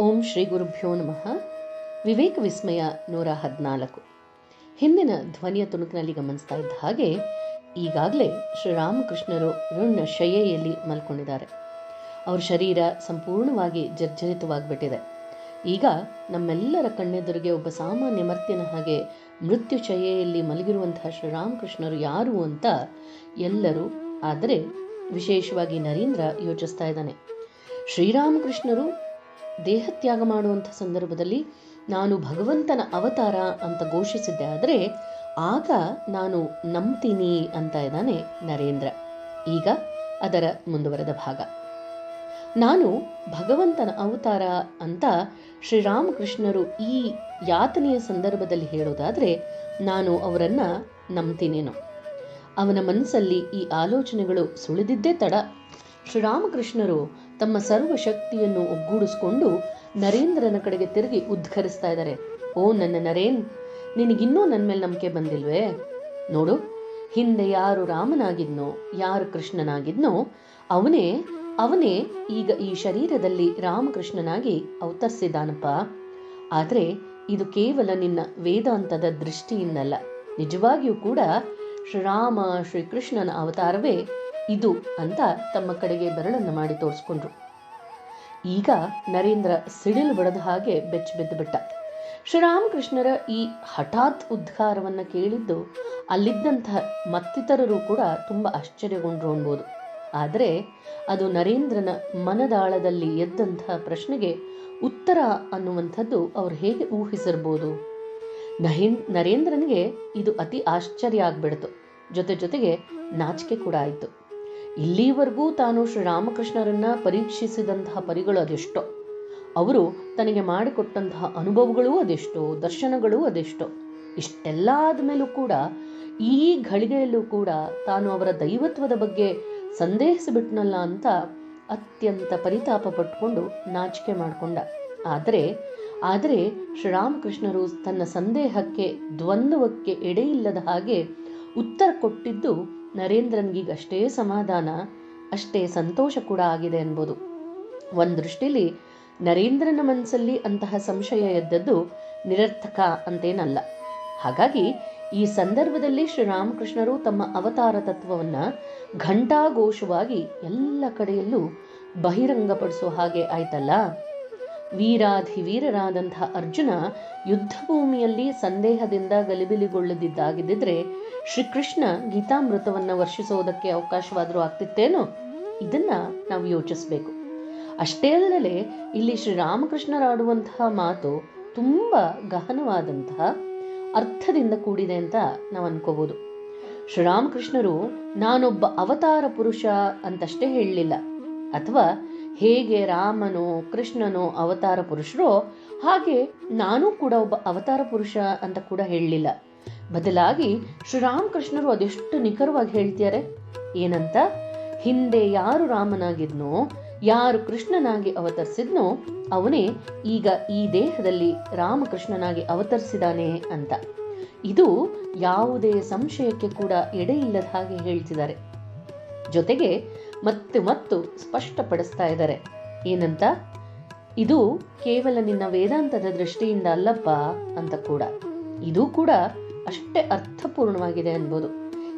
ಓಂ ಶ್ರೀ ಗುರುಭ್ಯೋ ನಮಃ. ವಿವೇಕ ವಿಸ್ಮಯ ನೂರ ಹದಿನಾಲ್ಕು. ಹಿಂದಿನ ಧ್ವನಿಯ ತುಣುಕಿನಲ್ಲಿ ಗಮನಿಸ್ತಾ ಇದ್ದ ಹಾಗೆ ಈಗಾಗಲೇ ಶ್ರೀರಾಮಕೃಷ್ಣರು ಋಣ ಶಯ್ಯೆಯಲ್ಲಿ ಮಲ್ಕೊಂಡಿದ್ದಾರೆ. ಅವ್ರ ಶರೀರ ಸಂಪೂರ್ಣವಾಗಿ ಜರ್ಜರಿತವಾಗಿಬಿಟ್ಟಿದೆ. ಈಗ ನಮ್ಮೆಲ್ಲರ ಕಣ್ಣೆದುರಿಗೆ ಒಬ್ಬ ಸಾಮಾನ್ಯ ಮರ್ತಿನ ಹಾಗೆ ಮೃತ್ಯು ಶಯ್ಯೆಯಲ್ಲಿ ಮಲಗಿರುವಂತಹ ಶ್ರೀರಾಮಕೃಷ್ಣರು ಯಾರು ಅಂತ ಎಲ್ಲರೂ ಆದರೆ ವಿಶೇಷವಾಗಿ ನರೇಂದ್ರ ಯೋಚಿಸ್ತಾ ಇದ್ದಾನೆ. ಶ್ರೀರಾಮಕೃಷ್ಣರು ದೇಹತ್ಯಾಗ ಮಾಡುವಂಥ ಸಂದರ್ಭದಲ್ಲಿ ನಾನು ಭಗವಂತನ ಅವತಾರ ಅಂತ ಘೋಷಿಸಿದ್ದೆ ಆದರೆ ಆಗ ನಾನು ನಂಬ್ತೀನಿ ಅಂತ ಇದ್ದಾನೆ ನರೇಂದ್ರ. ಈಗ ಅದರ ಮುಂದುವರೆದ ಭಾಗ. ನಾನು ಭಗವಂತನ ಅವತಾರ ಅಂತ ಶ್ರೀರಾಮಕೃಷ್ಣರು ಈ ಯಾತನೆಯ ಸಂದರ್ಭದಲ್ಲಿ ಹೇಳೋದಾದರೆ ನಾನು ಅವರನ್ನು ನಂಬ್ತೀನೇನೋ. ಅವನ ಮನಸ್ಸಲ್ಲಿ ಈ ಆಲೋಚನೆಗಳು ಸುಳಿದಿದ್ದೇ ತಡ. ಶ್ರೀರಾಮಕೃಷ್ಣರು ತಮ್ಮ ಸರ್ವ ಶಕ್ತಿಯನ್ನು ಒಗ್ಗೂಡಿಸ್ಕೊಂಡು ನರೇಂದ್ರನ ಕಡೆಗೆ ತಿರುಗಿ ಉದ್ಘರಿಸ್ತಾ ಇದ್ದಾರೆ. ಓ ನನ್ನ ನರೇನ್, ನಿನಗಿನ್ನೂ ನನ್ನ ಮೇಲೆ ನಂಬಿಕೆ ಬಂದಿಲ್ವೇ? ನೋಡು, ಹಿಂದೆ ಯಾರು ರಾಮನಾಗಿದ್ನೋ, ಯಾರು ಕೃಷ್ಣನಾಗಿದ್ನೋ, ಅವನೇ ಅವನೇ ಈಗ ಈ ಶರೀರದಲ್ಲಿ ರಾಮಕೃಷ್ಣನಾಗಿ ಅವತರಿಸಿದಾನಪ್ಪ ಆದರೆ ಇದು ಕೇವಲ ನಿನ್ನ ವೇದಾಂತದ ದೃಷ್ಟಿಯಿಂದಲ್ಲ. ನಿಜವಾಗಿಯೂ ಕೂಡ ಶ್ರೀರಾಮ ಶ್ರೀಕೃಷ್ಣನ ಅವತಾರವೇ ಇದು ಅಂತ ತಮ್ಮ ಕಡೆಗೆ ಬೆರಳನ್ನು ಮಾಡಿ ತೋರಿಸ್ಕೊಂಡ್ರು. ಈಗ ನರೇಂದ್ರ ಸಿಡಿಲು ಬಡದ ಹಾಗೆ ಬೆಚ್ಚ ಬಿಟ್ಟ. ಶ್ರೀರಾಮಕೃಷ್ಣರ ಈ ಹಠಾತ್ ಉದ್ಗಾರವನ್ನು ಕೇಳಿದ್ದು ಅಲ್ಲಿದ್ದಂತಹ ಮತ್ತಿತರರು ಕೂಡ ತುಂಬ ಆಶ್ಚರ್ಯಗೊಂಡ್ರು ಅನ್ಬೋದು. ಆದರೆ ಅದು ನರೇಂದ್ರನ ಮನದಾಳದಲ್ಲಿ ಎದ್ದಂತಹ ಪ್ರಶ್ನೆಗೆ ಉತ್ತರ ಅನ್ನುವಂಥದ್ದು ಅವ್ರು ಹೇಗೆ ಊಹಿಸಿರ್ಬೋದು? ನಹೇನ್ ನರೇಂದ್ರನಿಗೆ ಇದು ಅತಿ ಆಶ್ಚರ್ಯ ಆಗ್ಬಿಡ್ತು. ಜೊತೆ ಜೊತೆಗೆ ನಾಚಿಕೆ ಕೂಡ ಆಯಿತು. ಇಲ್ಲಿವರೆಗೂ ತಾನು ಶ್ರೀರಾಮಕೃಷ್ಣರನ್ನ ಪರೀಕ್ಷಿಸಿದಂತಹ ಪರಿಗಳು ಅದೆಷ್ಟೋ. ಅವರು ತನಗೆ ಮಾಡಿಕೊಟ್ಟಂತಹ ಅನುಭವಗಳೂ ಅದೆಷ್ಟೋ, ದರ್ಶನಗಳೂ ಅದೆಷ್ಟೋ. ಇಷ್ಟೆಲ್ಲ ಆದಮೇಲೂ ಕೂಡ, ಈ ಘಳಿಗೆಯಲ್ಲೂ ಕೂಡ ತಾನು ಅವರ ದೈವತ್ವದ ಬಗ್ಗೆ ಸಂದೇಹಿಸಿಬಿಟ್ನಲ್ಲ ಅಂತ ಅತ್ಯಂತ ಪರಿತಾಪ ಪಟ್ಕೊಂಡು ನಾಚಿಕೆ ಮಾಡಿಕೊಂಡ. ಆದರೆ ಆದರೆ ಶ್ರೀರಾಮಕೃಷ್ಣರು ತನ್ನ ಸಂದೇಹಕ್ಕೆ, ದ್ವಂದ್ವಕ್ಕೆ ಎಡೆಯಿಲ್ಲದ ಹಾಗೆ ಉತ್ತರ ಕೊಟ್ಟಿದ್ದು ನರೇಂದ್ರನ್ಗೀಗ ಅಷ್ಟೇ ಸಮಾಧಾನ, ಅಷ್ಟೇ ಸಂತೋಷ ಕೂಡ ಆಗಿದೆ ಅನ್ಬೋದು ಒಂದು ದೃಷ್ಟಿಲಿ ನರೇಂದ್ರನ ಮನಸ್ಸಲ್ಲಿ ಅಂತಹ ಸಂಶಯ ಎದ್ದದ್ದು ನಿರರ್ಥಕ ಅಂತೇನಲ್ಲ. ಹಾಗಾಗಿ ಈ ಸಂದರ್ಭದಲ್ಲಿ ಶ್ರೀರಾಮಕೃಷ್ಣರು ತಮ್ಮ ಅವತಾರ ತತ್ವವನ್ನು ಘಂಟಾಘೋಷವಾಗಿ ಎಲ್ಲ ಕಡೆಯಲ್ಲೂ ಬಹಿರಂಗಪಡಿಸೋ ಹಾಗೆ ಆಯ್ತಲ್ಲ? ವೀರಾಧಿವೀರರಾದಂತಹ ಅರ್ಜುನ ಯುದ್ಧ ಭೂಮಿಯಲ್ಲಿ ಸಂದೇಹದಿಂದ ಗಲಿಬಿಲಿಗೊಳ್ಳದಿದ್ದಾಗಿದ್ದರೆ ಶ್ರೀಕೃಷ್ಣ ಗೀತಾಮೃತವನ್ನ ವರ್ಷಿಸೋದಕ್ಕೆ ಅವಕಾಶವಾದರೂ ಆಗ್ತಿತ್ತೇನೋ? ಇದನ್ನ ನಾವು ಯೋಚಿಸಬೇಕು. ಅಷ್ಟೇ ಅಲ್ಲದೆ ಇಲ್ಲಿ ಶ್ರೀರಾಮಕೃಷ್ಣರಾಡುವಂತಹ ಮಾತು ತುಂಬ ಗಹನವಾದಂತಹ ಅರ್ಥದಿಂದ ಕೂಡಿದೆ ಅಂತ ನಾವು ಅನ್ಕೋಬಹುದು ಶ್ರೀರಾಮಕೃಷ್ಣರು ನಾನೊಬ್ಬ ಅವತಾರ ಪುರುಷ ಅಂತಷ್ಟೇ ಹೇಳಲಿಲ್ಲ. ಅಥವಾ ಹೇಗೆ ರಾಮನೋ ಕೃಷ್ಣನೋ ಅವತಾರ ಪುರುಷರೋ, ಹಾಗೆ ನಾನು ಕೂಡ ಒಬ್ಬ ಅವತಾರ ಪುರುಷ ಅಂತ ಕೂಡ ಹೇಳಲಿಲ್ಲ. ಬದಲಾಗಿ ಶ್ರೀರಾಮಕೃಷ್ಣರು ಅದೆಷ್ಟು ನಿಖರವಾಗಿ ಹೇಳ್ತಿದ್ದಾರೆ? ಏನಂತ? ಹಿಂದೆ ಯಾರು ರಾಮನಾಗಿದ್ನೋ, ಯಾರು ಕೃಷ್ಣನಾಗಿ ಅವತರಿಸಿದ್ನೋ, ಅವನೇ ಈಗ ಈ ದೇಹದಲ್ಲಿ ರಾಮಕೃಷ್ಣನಾಗಿ ಅವತರಿಸಿದಾನೆ ಅಂತ. ಇದು ಯಾವುದೇ ಸಂಶಯಕ್ಕೆ ಕೂಡ ಎಡೆಯಿಲ್ಲದ ಹಾಗೆ ಹೇಳ್ತಿದ್ದಾರೆ. ಜೊತೆಗೆ ಮತ್ತೆ ಮತ್ತು ಸ್ಪಷ್ಟಪಡಿಸ್ತಾ ಇದ್ದಾರೆ. ಏನಂತ? ಇದು ಕೇವಲ ನಿನ್ನ ವೇದಾಂತದ ದೃಷ್ಟಿಯಿಂದ ಅಲ್ಲಪ್ಪ ಅಂತ ಕೂಡ. ಇದು ಕೂಡ ಅಷ್ಟೇ ಅರ್ಥಪೂರ್ಣವಾಗಿದೆ ಅನ್ಬೋದು.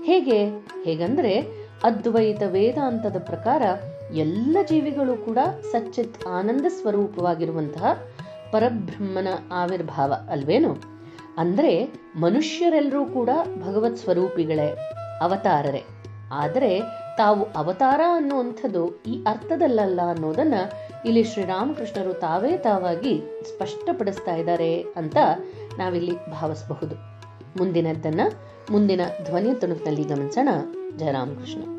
ಹೇಗೆ? ಹೇಗಂದ್ರೆ ಅದ್ವೈತ ವೇದಾಂತದ ಪ್ರಕಾರ ಎಲ್ಲ ಜೀವಿಗಳು ಕೂಡ ಸಚ್ಚಿತ್ ಆನಂದ ಸ್ವರೂಪವಾಗಿರುವಂತಹ ಪರಬ್ರಹ್ಮನ ಆವಿರ್ಭಾವ ಅಲ್ವೇನು? ಅಂದ್ರೆ ಮನುಷ್ಯರೆಲ್ಲರೂ ಕೂಡ ಭಗವತ್ ಸ್ವರೂಪಿಗಳೇ, ಅವತಾರರೇ. ಆದರೆ ತಾವು ಅವತಾರ ಅನ್ನುವಂಥದ್ದು ಈ ಅರ್ಥದಲ್ಲಲ್ಲ ಅನ್ನೋದನ್ನ ಇಲ್ಲಿ ಶ್ರೀರಾಮಕೃಷ್ಣರು ತಾವೇ ತಾವಾಗಿ ಸ್ಪಷ್ಟಪಡಿಸ್ತಾ ಇದ್ದಾರೆ ಅಂತ ನಾವಿಲ್ಲಿ ಭಾವಿಸಬಹುದು. ಮುಂದಿನದ್ದನ್ನ, ಮುಂದಿನ ಧ್ವನಿ ತುಣುಕಿನಲ್ಲಿ ಗಮನಿಸೋಣ. ಜಯರಾಮಕೃಷ್ಣ.